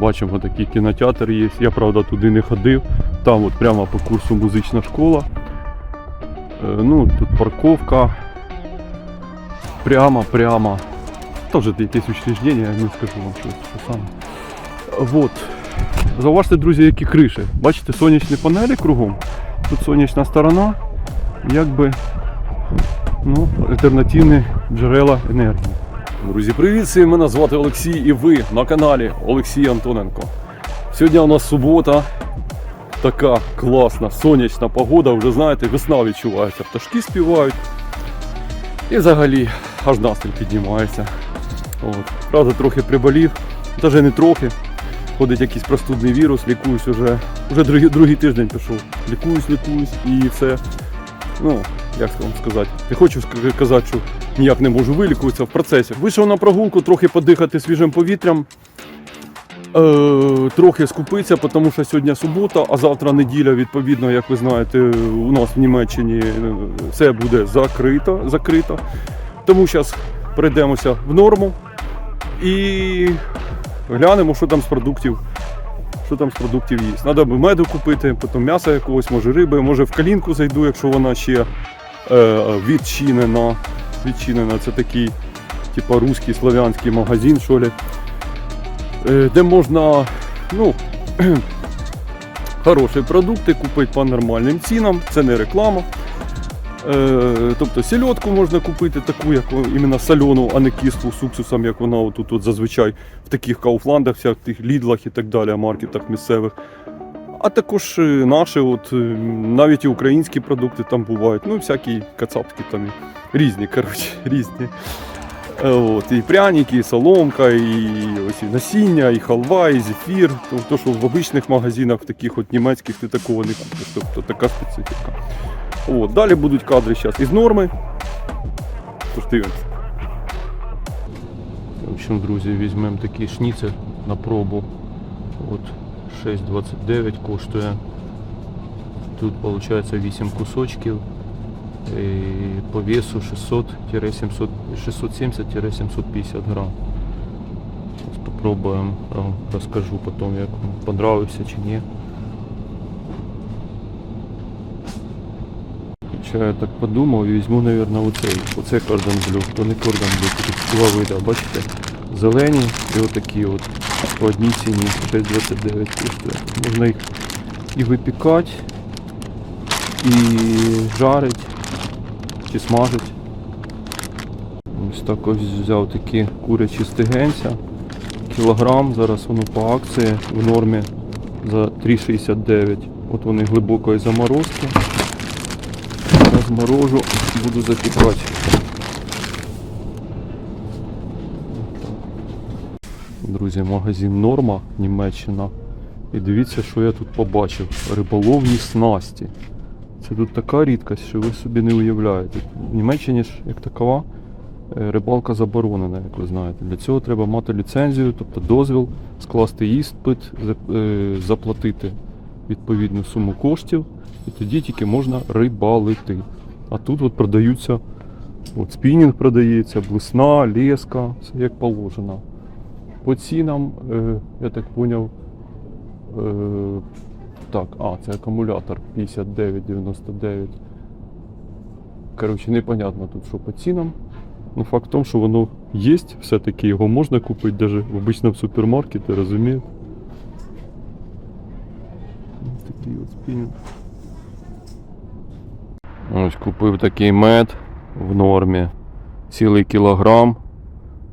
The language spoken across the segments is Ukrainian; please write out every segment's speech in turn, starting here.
бачимо, такий кінотеатр є. Я правда туди не ходив. Там от прямо по курсу музична школа. Е, Ну, тут парковка. Прямо, прямо. Тоже якесь учреждення, я не скажу вам що це саме. Вот. Зауважте, друзі, які криші. Бачите, сонячні панелі кругом. Тут сонячна сторона, якби ну, альтернативні джерела енергії. Друзі, привіт! всім! Мене звати Олексій і ви на каналі Олексій Антоненко. Сьогодні у нас субота. Така класна, сонячна погода, вже знаєте, весна відчувається, пташки співають. І взагалі аж настрій піднімається. От. Правда, трохи приболів, навіть не трохи. Ходить якийсь простудний вірус, лікуюсь уже. Уже другий, другий тиждень пішов. Лікуюсь, лікуюсь і все. Ну, як вам сказати, не хочу казати, що ніяк не можу вилікуватися в процесі. Вийшов на прогулку, трохи подихати свіжим повітрям. Е, трохи скупитися, тому що сьогодні субота, а завтра неділя, відповідно, як ви знаєте, у нас в Німеччині е, все буде закрито. закрито. Тому зараз прийдемося в норму і глянемо, що там з продуктів. Що там з продуктів є. Треба меду купити, потім м'ясо якогось, може риби, може в калінку зайду, якщо вона ще е, відчинена. Відчинена. Це такий, типу, русський славянський магазин, що ли. Е, де можна ну, хороші продукти купити по нормальним цінам. Це не реклама. Е, тобто сільотку можна купити таку, як іменно солену, а не кислу з уксусом, як вона отут от зазвичай в таких кауфландах, всяких лідлах і так далі, маркетах місцевих. А також е, наші, от, е, навіть і українські продукти там бувають, ну всякі кацапські там різні, коротше, різні. Е, От, і пряники, і соломка, і ось і насіння, і халва, і зефір. То, то, що в обичних магазинах, таких от німецьких, ти такого не купиш. Тобто така специфіка. От, далі будуть кадри зараз із норми. Тож дивимося. В общем, друзі, візьмемо такий шніцель на пробу. От 6,29 коштує. Тут виходить 8 кусочків. І по весу 670-750 грам. Вам розкажу потім, як вам понравився чи ні. Хоча я так подумав і візьму, мабуть, оцей. Оце кордон блю. То не кордон блю, тут два вида, бачите? Зелені і отакі от по одній ціні 6,29 коштує. Можна їх і випікати, і жарить, чи смажить. Ось так ось взяв такі курячі стегенця. Кілограм, зараз воно по акції в нормі за 3,69. От вони глибокої заморозки. Розморожу, буду запікати. Друзі, магазин Норма, Німеччина. І дивіться, що я тут побачив. Риболовні снасті. Це тут така рідкость, що ви собі не уявляєте. В Німеччині ж як такова е, рибалка заборонена, як ви знаєте. Для цього треба мати ліцензію, тобто дозвіл, скласти іспит, е, заплатити відповідну суму коштів, і тоді тільки можна рибалити. А тут от продаються, от спінінг продається, блесна, леска, все як положено. По цінам, е, я так зрозумів, е, так, а, це акумулятор 59,99. Коротше, непонятно тут, що по цінам. Ну, факт в тому, що воно є, все-таки його можна купити навіть в обичному супермаркеті, розумієте? Такий от спінінг. Ось купив такий мед в нормі. Цілий кілограм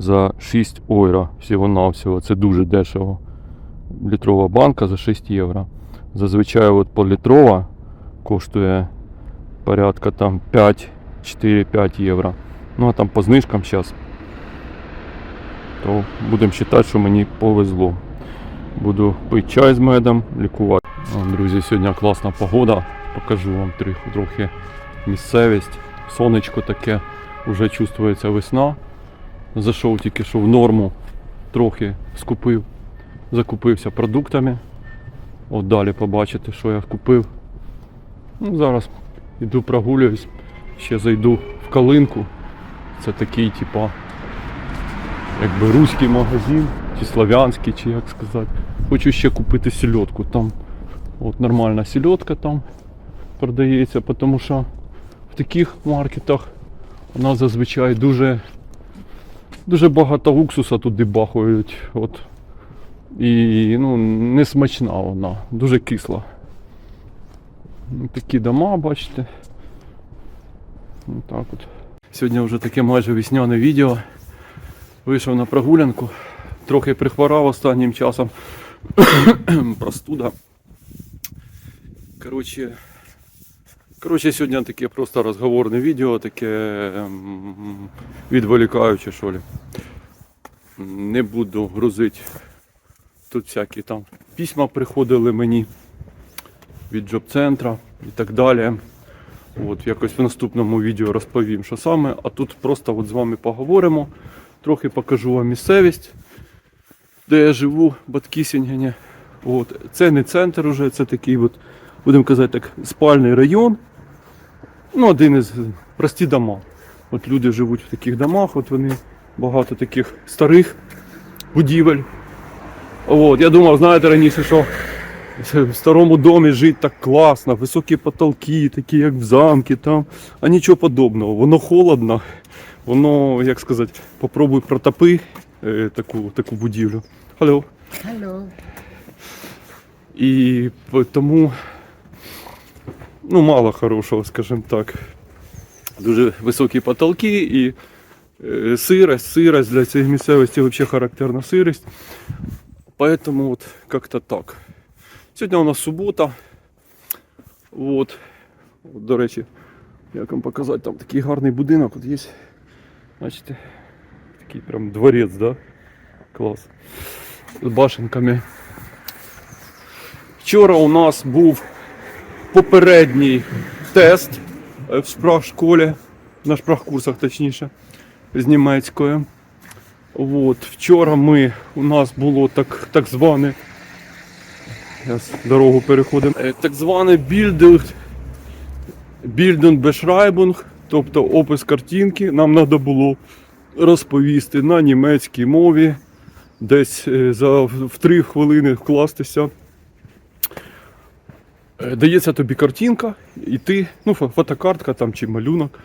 за 6 євро. Всього-навсього. Це дуже дешево. Літрова банка за 6 євро. Зазвичай от політрова коштує порядка там 5, 4-5 євро. Ну а там по знижкам зараз. То будемо вважати, що мені повезло. Буду пити чай з медом, лікувати. Друзі, сьогодні класна погода. Покажу вам трохи місцевість. Сонечко таке, вже чувствується весна. Зайшов тільки що в норму, трохи скупив, закупився продуктами. От далі побачите, що я купив. Ну, зараз іду прогулююсь, ще зайду в калинку. Це такий, типа, якби руський магазин. ті славянські, чи як сказати. Хочу ще купити сільотку. Там от нормальна сільотка там продається, тому що в таких маркетах нас зазвичай дуже, дуже багато уксуса туди бахають. От. І ну, не смачна вона, дуже кисла. Ну, Такі дома, бачите. Так от. Сьогодні вже таке майже весняне відео. Вийшов на прогулянку. Трохи прихворав останнім часом. Простуда. Коротше, коротше, сьогодні таке просто розговорне відео, таке ем, відволікаюче, що ли. Не буду грузити. Тут всякі там письма приходили мені від джоб-центра і так далі. От, якось в наступному відео розповім, що саме. А тут просто от з вами поговоримо. Трохи покажу вам місцевість, де я живу, в Баткісінгені. От. Це не центр уже, це такий, от, будемо казати так, спальний район. Ну, один із прості дома. От люди живуть в таких домах, от вони багато таких старих будівель. От, я думав, знаєте, раніше, що в старому домі жити так класно, високі потолки, такі як в замкі там, а нічого подобного. Воно холодно, воно, як сказати, попробуй протопи е, таку, таку будівлю. Алло. Hello. І тому ну, мало хорошого, скажімо так. Дуже високі потолки і е, сирость, сирость для цієї місцевості взагалі характерна сирость. Поэтому вот как-то так. Сьогодні у нас субота. Вот. От, до речі, як вам показати, там такий гарний будинок. От є. Бачите? Такий прям дворець, да? Клас. З башенками. Вчора у нас був попередній тест е, в шпрах-школі, на шпрах-курсах точніше, з німецької. От, вчора ми, у нас було так, так зване, зараз дорогу переходимо, Е, так зване більдинг, більдинг тобто опис картинки, нам треба було розповісти на німецькій мові, десь е, за в в три хвилини вкластися. Е, Дається тобі картинка, і ти, ну, фотокартка там чи малюнок.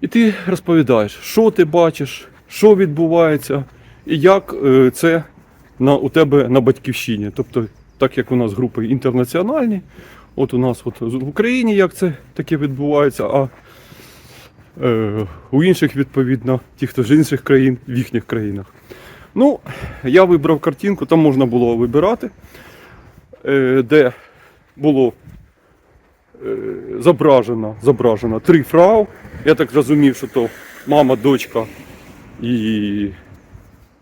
І ти розповідаєш, що ти бачиш, що відбувається, і як е, це на, у тебе на батьківщині. Тобто, так як у нас групи інтернаціональні, от у нас от в Україні як це таке відбувається, а е, у інших, відповідно, ті, хто з інших країн, в їхніх країнах. Ну, я вибрав картинку, там можна було вибирати, е, де було е, зображено, зображено три фрау. Я так зрозумів, що то мама, дочка і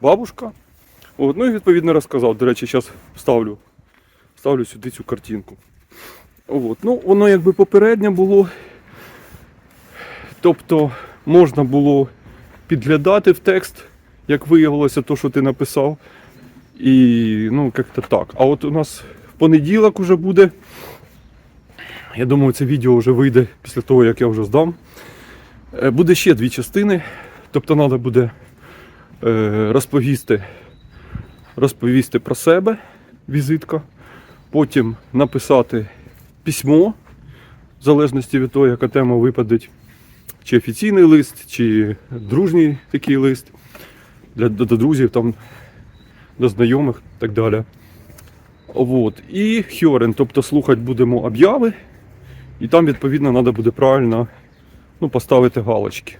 бабушка. От, ну і відповідно розказав. До речі, зараз вставлю, вставлю сюди цю картинку. От, ну, воно якби попереднє було. Тобто можна було підглядати в текст, як виявилося, то, що ти написав. І ну, як-то так. А от у нас понеділок уже буде. Я думаю, це відео вже вийде після того, як я вже здам. Е, Буде ще дві частини. Тобто треба буде е, розповісти, розповісти про себе, візитка. Потім написати письмо, в залежності від того, яка тема випадеть. Чи офіційний лист, чи дружній такий лист для, до, до друзів, там, до знайомих і так далі. От. І Хьорен, тобто слухати будемо обяви, і там, відповідно, треба буде правильно ну, поставити галочки.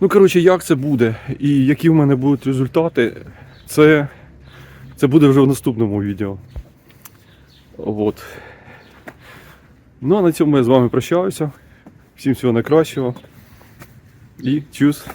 Ну, коротше, як це буде і які в мене будуть результати, це, це буде вже в наступному відео. От. Ну а на цьому я з вами прощаюся. Всім всього найкращого. І чус!